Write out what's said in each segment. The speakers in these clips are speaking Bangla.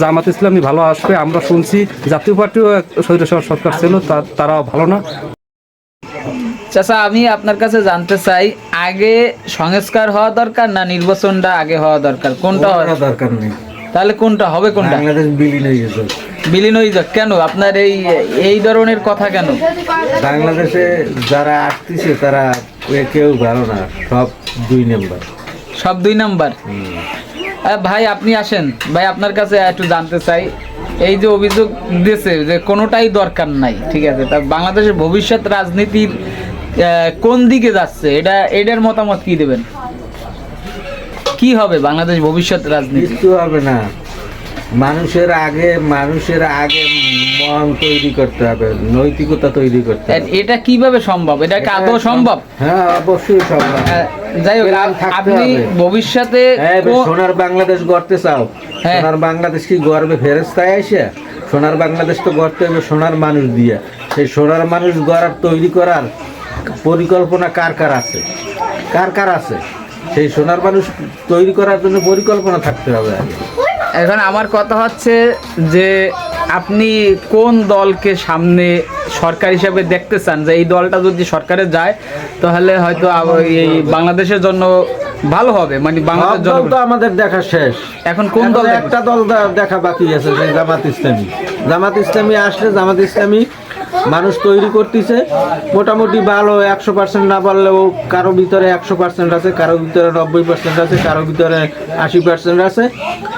জামাত ইসলামী ভালো আসবে আমরা শুনছি। জাতীয় পার্টিও এক স্বৈরশাসক সরকার ছিল তারাও ভালো না। চাচা আমি আপনার কাছে জানতে চাই আগে সংস্কার হওয়া দরকার না নির্বাচনটা আগে হওয়া দরকার? কোনটা? কোনো দরকার নেই। তাহলে কোনটা হবে কোনটা? বাংলাদেশ বিলীন হয়ে গেছে। বিলীন হয়ে যাক। কেন? আপনার এই এই ধরনের কথা কেন? বাংলাদেশে যারা আসতেছে তারা কেউ ভালো না সব দুই নাম্বার। সব দুই নাম্বার? ভাই, আপনি আসেন। ভাই, আপনার কাছে একটু জানতে চাই। এই যে অভিযোগ দিয়েছে যে কোনোটাই দরকার নাই, ঠিক আছে? তা বাংলাদেশের ভবিষ্যৎ রাজনীতির কোন দিকে যাচ্ছে? এটা, এটার মতামত কি দেবেন? কি হবে বাংলাদেশ ভবিষ্যৎ রাজনীতি? হবে না। মানুষের আগে মানুষের আগে মন তৈরি করতে হবে নৈতিকতা তৈরি করতে হবে। এটা কীভাবে সম্ভব? এটা কি আদৌ সম্ভব? হ্যাঁ অবশ্যই সম্ভব। যাই হোক আপনি ভবিষ্যতে হ্যাঁ, সোনার বাংলাদেশ গড়তে চাও। হ্যাঁ। সোনার বাংলাদেশ কি গর্বে ফেরস্তায় আসে? সোনার বাংলাদেশ তো গড়তে হবে সোনার মানুষ দিয়ে। সেই সোনার মানুষ গড়ার তৈরি করার পরিকল্পনা কার কার আছে? কার কার আছে? সেই সোনার মানুষ তৈরি করার জন্য পরিকল্পনা থাকতে হবে আগে। এখন আমার কথা হচ্ছে যে আপনি কোন দলকে সামনে সরকার হিসাবে দেখতে চান? যে এই দলটা যদি সরকারে যায় তাহলে হয়তো এই বাংলাদেশের জন্য ভালো হবে। মানে বাংলাদেশ বাংলাদেশের জন্য তো আমাদের দেখা শেষ। এখন কোন দল একটা দল দেখা বাকি আছে সেই জামাত ইসলামী। জামাত ইসলামী আসলে জামাত ইসলামী মানুষ তৈরি করতেছে। মোটামুটি ভালো, একশো পার্সেন্ট না পারলেও কারও ভিতরে একশো পার্সেন্ট আছে, কারও ভিতরে নব্বই পার্সেন্ট আছে, কারও ভিতরে আশি পার্সেন্ট আছে।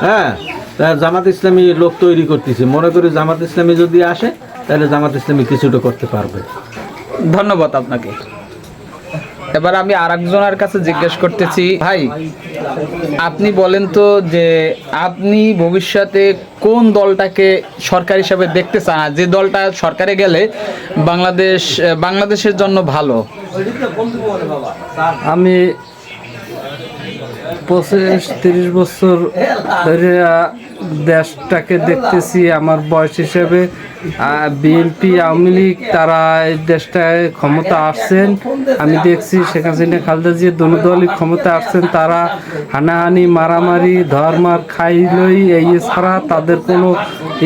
হ্যাঁ জামাত ইসলামী লোক তৈরি করতেছে। মনে করি জামাত ইসলামী যদি আসে, তাহলে জামাত ইসলামী কিছুটা করতে পারবে। ধন্যবাদ আপনাকে। এবার আমি আর একজনের কাছে জিজ্ঞেস করতেছি, ভাই, আপনি বলেন তো যে আপনি ভবিষ্যতে কোন দলটাকে সরকার হিসাবে দেখতে চান? যে দলটা সরকারে গেলে বাংলাদেশ, বাংলাদেশের জন্য ভালো? আমি পঁচিশ, তিরিশ বছর ধরে দেশটাকে দেখতেছি, আমার বয়স হিসেবে বিএনপি, আওয়ামী লীগ, তারা এই দেশটায় ক্ষমতা আসছেন। আমি দেখছি শেখ হাসিনা, খালেদা জিয়া, দোনো দলই ক্ষমতা আসছেন। তারা হানাহানি, মারামারি, ধর্মার খাইলই এই ছাড়া তাদের কোনো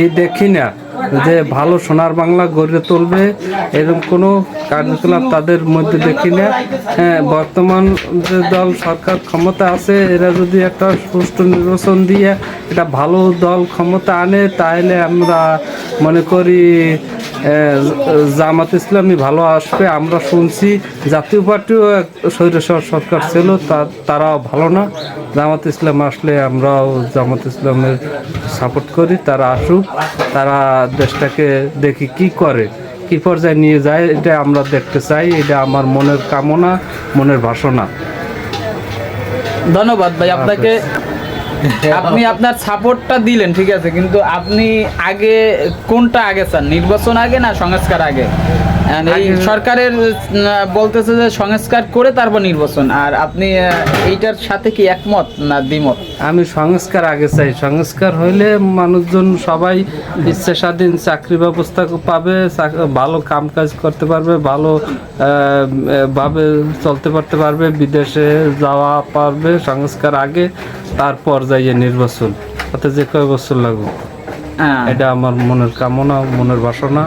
ই দেখি না। যে ভালো সোনার বাংলা গড়ে তুলবে, এরকম কোনো কার্যকলাপ তাদের মধ্যে দেখি না। হ্যাঁ বর্তমান যে দল সরকার ক্ষমতা আছে, এরা যদি একটা সুষ্ঠু নির্বাচন দিয়ে এটা ভালো দল ক্ষমতা আনে, তাহলে আমরা মনে করি জামাত ইসলামী ভালো আসবে আমরা শুনছি। জাতীয় পার্টিও এক স্বৈরশাসক সরকার ছিল তা- তারাও ভালো না। জামাত ইসলাম আসলে আমরাও জামাত ইসলামের সাপোর্ট করি তারা আসুক তারা দেশটাকে দেখি কি করে কি পর্যায়ে নিয়ে যায় এটা আমরা দেখতে চাই এটা আমার মনের কামনা মনের বাসনা। ধন্যবাদ ভাই আপনাকে আপনি আপনার সাপোর্টটা দিলেন, ঠিক আছে, কিন্তু আপনি আগে কোনটা আগে চান? নির্বাচন আগে না সংস্কার আগে? এই সরকারের বলতেছে যে সংস্কার করে তারপর নির্বাচন। আর আপনি এইটার সাথে কি একমত না দ্বিমত? আমি সংস্কার আগে চাই। সংস্কার হইলে মানুষজন সবাই ইচ্ছে স্বাধীন চাকরি ব্যবস্থা পাবে ভালো কাম কাজ করতে পারবে ভালো ভাবে চলতে পারতে পারবে বিদেশে যাওয়া পারবে সংস্কার আগে তারপর যাইয়ে নির্বাচন। তাতে যে কয় বছর লাগুক। হ্যাঁ। এটা আমার মনের কামনা মনের বাসনা।